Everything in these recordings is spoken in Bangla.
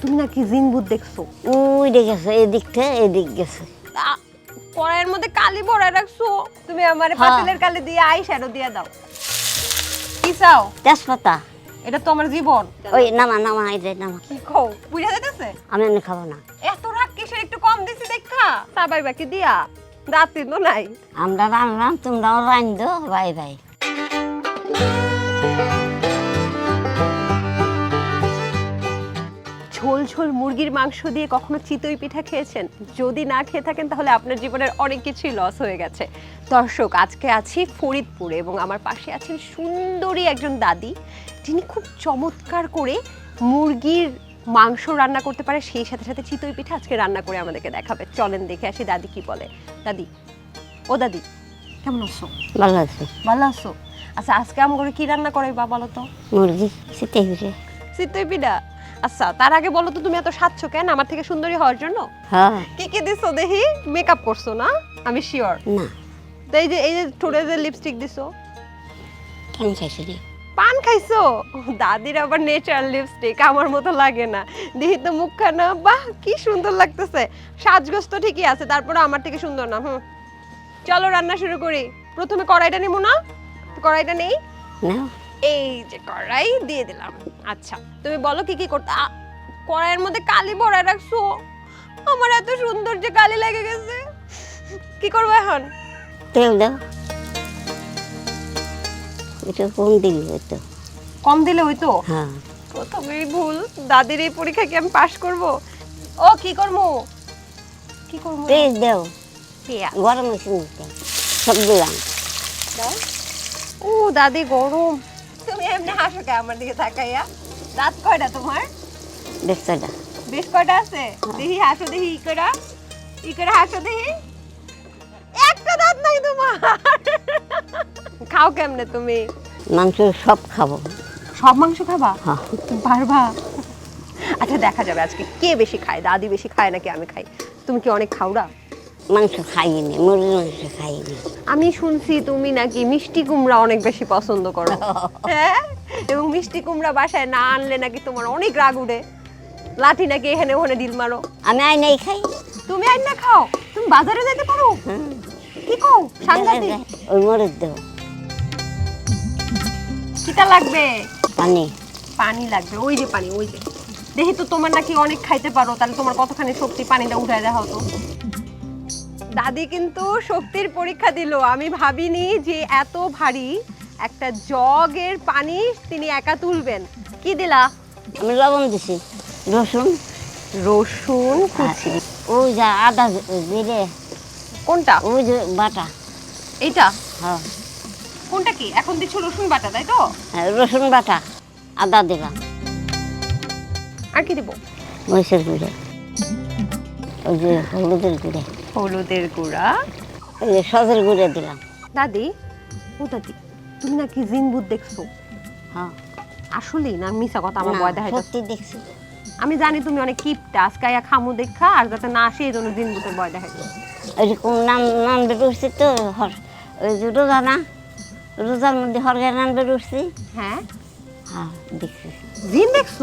তুমি নাকি জিনবুত দেখছ? ওই গেছে এদিক থেকে এদিক গেছে। কড়াইয়ের মধ্যে কালি ভরায় রাখছো? তুমি আমার হ্যাঁ। পাতিলের কালি দিয়ে আই শ্যাডো দিয়ে দাও। কি চাও? তেজপাতা। এটা তো আমার জীবন। ওই নামা নামা এই যে নামা। কি কও? বুঝা যাইতেছে? আমি এমনি খাব না। এত রাগ কিসের? একটু কম দিছি দেখা। সাবাই বাকি দিয়া। রাতে তো নাই। আমরা রান্নাম তোমরাও রান দো বাই বাই। ঝোল ঝোল মুরগির মাংস দিয়ে কখনো চিতই পিঠা খেয়েছেন? যদি না খেয়ে থাকেন তাহলে আপনার জীবনের অনেক কিছুই লস হয়ে গেছে। দর্শক আজকে আছি ফরিদপুরে এবং আমার পাশে আছেন সুন্দরী একজন দাদি। যিনি খুব চমৎকার করে মুরগির মাংস রান্না করতে পারে সেই সাথে সাথে চিতই পিঠা আজকে রান্না করে আমাদেরকে দেখাবে। চলেন দেখে আসি দাদি কি বলে। দাদি ও দাদি কেমন আছো? ভালো আছে। ভালো আছো? আচ্ছা আজকে আমাকে কি রান্না করে বা বলো তো? মুরগি শীতে ঘুরে চিতই পিঠা? আচ্ছা তার আগে বলো তো তুমি এত সাজছো কেন? আমার থেকে সুন্দরী হওয়ার জন্য? হ্যাঁ। কি কি দিছো দেখি? মেকআপ করছ না? আমি শিওর না। তো এই যে এই যে ঠোঁটে যে লিপস্টিক দিছো? কেন খাইছি রে? পান খাইছো? দাদির আবার নেচারাল লিপস্টিক আমার মতো লাগে না। দেখি তো মুখখানা বাহ কি সুন্দর লাগতেছে। সাজগোজ তো ঠিকই আছে তারপরে আমার থেকে সুন্দর না হুম। চলো রান্না শুরু করি। প্রথমে কড়াইটা নিবো না? কড়াইটা নেই? না। এই যে কড়াই দিয়ে দিলাম। আচ্ছা তুমি বলো কি কি করতে কড়াইয়ের মধ্যে কালি ভরায় রাখছো? আমার এত সুন্দর যে কালি লেগে গেছে। কি করব এখন? তেল দাও। এটা কম দিলে হয়তো। কম দিলে হইতো হ্যাঁ। প্রথমেই ভুল দাদির এই পরীক্ষা কি আমি পাশ করব? ও কি করব? কি করব? পেঁয়াজ দাও। গরম হয়েছে সব দিলাম দাও। ও দাদি গরম। এমনি হাসো কে আমার দিকে তাকাইয়া? রাত কয়টা তোমার? বেশ কয়টা আছে? দেখি হাসো দেখি ই করে। ই করে হাসো দেখি। একটা দাঁত নাই তোমার। খাও কেমনে তুমি? মাংস সব খাব। সব মাংস খাবা? হ্যাঁ। পারবা? আচ্ছা দেখা যাবে আজকে। কে বেশি খায়? দাদি বেশি খায় নাকি আমি খাই? তুমি কি অনেক খাওরা? মাংস খাইনি মুরগির মাংস খাইনি আমি শুনছি তুমি নাকি মিষ্টি কুমড়া অনেক বেশি পছন্দ করো। হ্যাঁ? এবং মিষ্টি কুমড়া বাসায় না আনলে নাকি তোমার অনেক রাগ উঠে। লাঠি নাকি এখানে ওখানে ডিল মারো। আমি আই নাই খাই। তুমি আইন না খাও তুমি বাজারে যেতে পারো। হ্যাঁ কি কও সাংঘাতিক? ওই মরিচ দেবো। কিটা লাগবে? পানি। পানি লাগবে ওই যে পানি ওই যে। দেখি তো তোমার নাকি অনেক খাইতে পারো তাহলে তোমার কতখানি শক্তি পানিটা উঠায় দেওয়া হতো দাদি কিন্তু শক্তির পরীক্ষা দিল। আমি ভাবিনি যে এত ভারী একটা জগের পানি তিনি একা তুলবেন। কি দিলা? আমি লবণ দিছি। রসুন। রসুন কুচি। ওই যা আদা জিরে। কোনটা? ওই যে বাটা। এইটা? হ্যাঁ। কোনটা কি? এখন দিচ্ছ রসুন বাটা তাই তো? হ্যাঁ, রসুন বাটা। আদা দিলাম। আর কি দেবো? মহিষের গুঁড়ে। ওই যে হলুদের গুঁড়ে। হলুদের গুঁড়া। সজের গুঁড়ে দিলাম। দাদি ও দাদি তুমি নাকি জিনবুত দেখছ? হ্যাঁ। আসলেই না মিছা কথা আমার ভয় দেখাইতো সত্যি দেখছি। আমি জানি তুমি অনেক কিপটা আজকাইয়া খামু দেখা আর যাতে না আসে এই জন্য জিনবুতের ভয় দেখাইতো ওইরকম নাম নাম বের উঠছি তো হর ওই যে রোজা না রোজার মধ্যে হরগার নাম বের উঠছি হ্যাঁ? হ্যাঁ দেখছি। জিন দেখছ?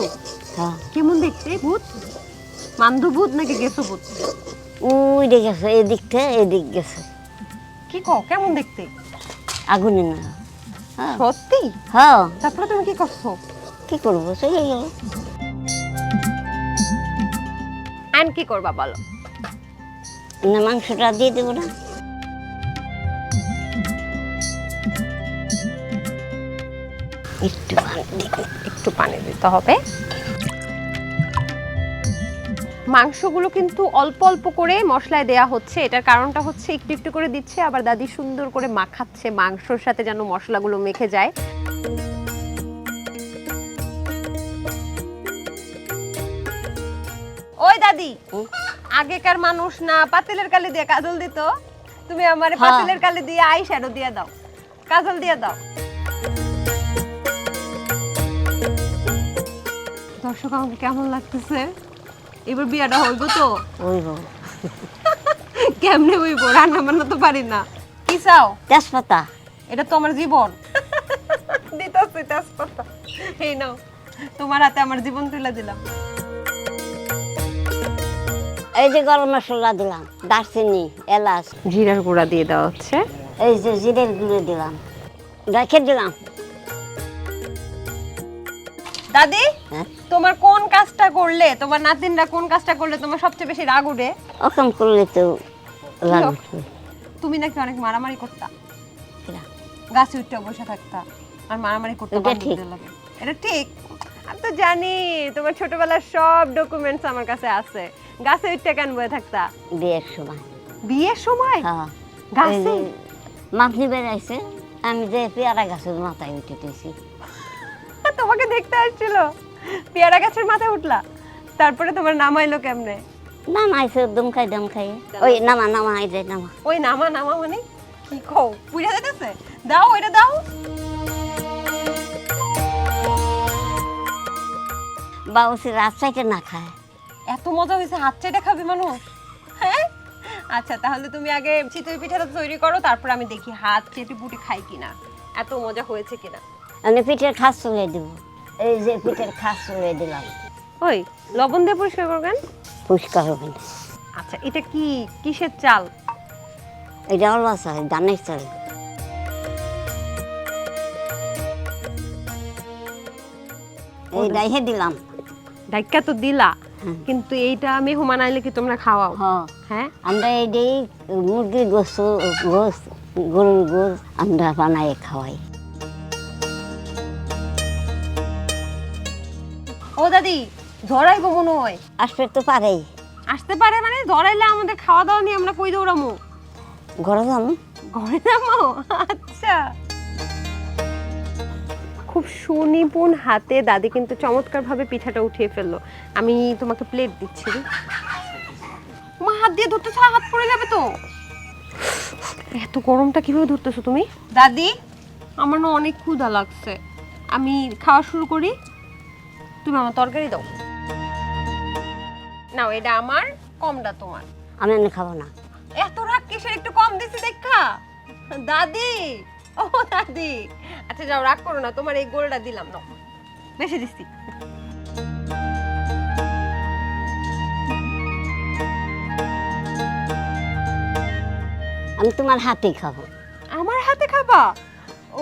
হ্যাঁ। কেমন দেখতে ভূত মান্ধু ভূত নাকি গেছো ভূত ওই গেছে এদিক থেকে এদিক গেছে। কি কও কেমন দেখতে? আগুনে না। হ্যাঁ। সত্যি? হ্যাঁ। তারপরে তুমি কি করছ? কি করব চলে গেল। আইন কি করবা বলো? না মাংসটা দিয়ে দেবো না। একটু দিই। একটু পানি দিতে হবে। মাংসগুলো কিন্তু অল্প অল্প করে মশলায় দেয়া হচ্ছে। এটার কারণটা হচ্ছে একটু একটু করে দিচ্ছে আবার দাদি সুন্দর করে মাখাচ্ছে মাংসর সাথে যেন মশলাগুলো মেখে যায়। ওই দাদি আগেকার মানুষ না পাতিলের কালি দিয়ে কাজল দিত? তুমি আমার হ্যাঁ। পাতিলের কালি দিয়ে আই শ্যাডো দিয়ে দাও। কাজল দিয়ে দাও। দর্শক আমাকে কেমন লাগতেছে? এবার বিয়াটা হইব তো? ওই গো কেমনে হইব? রান্না বান্না তো পারি না। কি চাও? তেজপাতা। এটা তো আমার জীবন। দিতাছি তেজপাতা। এই নাও তোমার হাতে আমার জীবন তুলে দিলাম। এই যে গরম মশলা দিলাম দারচিনি এলাচ। জিরার গুঁড়া দিয়ে দেওয়া হচ্ছে। এই যে জিরের গুঁড়ো দিলাম। রেখে দিলাম। দাদি হ্যাঁ? তোমার কোন কাজটা করলে তোমার নাতিনরা কোন কাজটা করলে তোমার সবচেয়ে বেশি রাগ উঠে ওখান করলে তো লাগবে তুমি নাকি অনেক মারামারি করতা? গাছে উঠতে বসে থাকতা আর মারামারি করতে এটা ঠিক। লাগে। এটা ঠিক। আমি তো জানি তোমার ছোটবেলার সব ডকুমেন্টস আমার কাছে আছে। গাছে উঠতে কেন বসে থাকতা? বিয়ের সময়। বিয়ের সময়? হ্যাঁ। গাছে? মাতনি বেড়াইছে আমি যে পেয়ারা গাছের মাথায় উঠে দিয়েছি। তোমাকে দেখতে আসছিল। পেয়ারা গাছের মাথায় উঠলা। তারপরে তোমার নামাইলো কেমনে? নামাইছে দম খাই ওই নামা নামা এই যে নামা। ওই নামা নামা মানে কি কও? পুড়ে যেতেছে দাও ওইটা দাও। বাবুসি রাত চাইতে না খায়। এত মজা হয়েছে হাত চেটে খাবে মানুষ? হ্যাঁ? আচ্ছা তাহলে তুমি আগে চিতই পিঠাটা তৈরি করো তারপর আমি দেখি হাত চেটে পুটে খাই কিনা। এত মজা হয়েছে কিনা। আমি পিঠের খাস চলে দিব। এই যে পিঠের খাস চলে দিলাম। ওই লবণ দিয়ে পরিষ্কার করবেন? পরিষ্কার হবে না। আচ্ছা এটা কি কিসের চাল? এটা হলো চাল ধানের চাল। এই ডাইহে দিলাম। ডাইকা তো দিলা হুম। কিন্তু এইটা আমি হুমান আইলে কি তোমরা খাওয়াও? হ্যাঁ। আমরা এই মুরগির গোস গোস গরুর গোস আমরা বানাই খাওয়াই। ও দাদি ধরাইবো মনে হয়। আসবে তো পারেই। আসতে পারে মানে ধরাইলে আমাদের খাওয়া দাওয়া নিয়ে আমরা কই দৌড়ামো? ঘরে যাব ঘরে যাব আচ্ছা। খুব সুনিপুণ হাতে দাদি কিন্তু চমৎকারভাবে পিঠাটা উঠিয়ে ফেলল। আমি তোমাকে প্লেট দিচ্ছি রে। মা হাত দিয়ে ধরতেছো হাত পড়ে যাবে তো। এত গরমটা কীভাবে ধরতেছো তুমি? দাদি আমার না অনেক ক্ষুধা লাগছে। আমি খাওয়া শুরু করি। তুমি আমার তরকারি দাও। নাও এটা আমার কমটা তোমার। আমি এনে খাব না। এত রাগ কিসের? একটু কম দিছি দেখা। দাদি ও দাদি। আচ্ছা যাও রাগ করো না তোমার এই গোলটা দিলাম না বেশি দিচ্ছি আমি তোমার হাতেই খাব। আমার হাতে খাবা?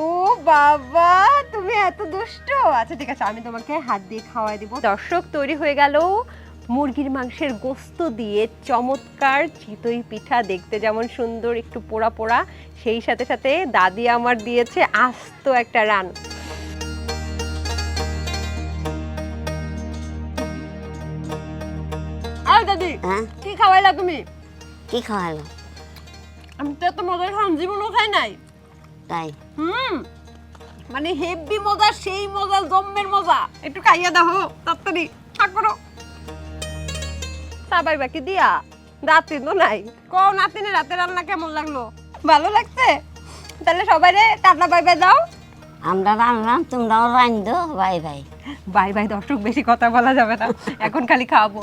ও বাবা তুমি এত দুষ্ট। আচ্ছা ঠিক আছে আমি তোমাকে হাত দিয়ে খাওয়াই দিব। দর্শক তৈরি হয়ে গেল মুরগির মাংসের গোস্ত দিয়ে চমৎকার চিতই পিঠা। দেখতে যেমন সুন্দর একটু পোড়া পোড়া। সেই সাথে সাথে দাদি আমার দিয়েছে আস্ত একটা রান। আর দাদি হ্যাঁ? কি খাওয়াইলা তুমি? কি খাওয়ালো আমি তো এত মজার খাওয়ান জীবনও খাই নাই। তাই। হুম। মানে হেভি মজা সেই মজা জম্মের মজা। একটু খাইয়া দাও তাড়াতাড়ি। থাক করো সাবাই বাকি দিয়া? রাতে তো নাই। কোন নাতিনে রাতে রান্না কেমন লাগল? ভালো লাগছে? তাহলে সবাই রে টাটা বাই বাই দাও। আমরা রান্নাম তোমরাও রান্ধো বাই বাই। বাই বাই দর্শক বেশি কথা বলা যাবে না। এখন খালি খাওয়াবো।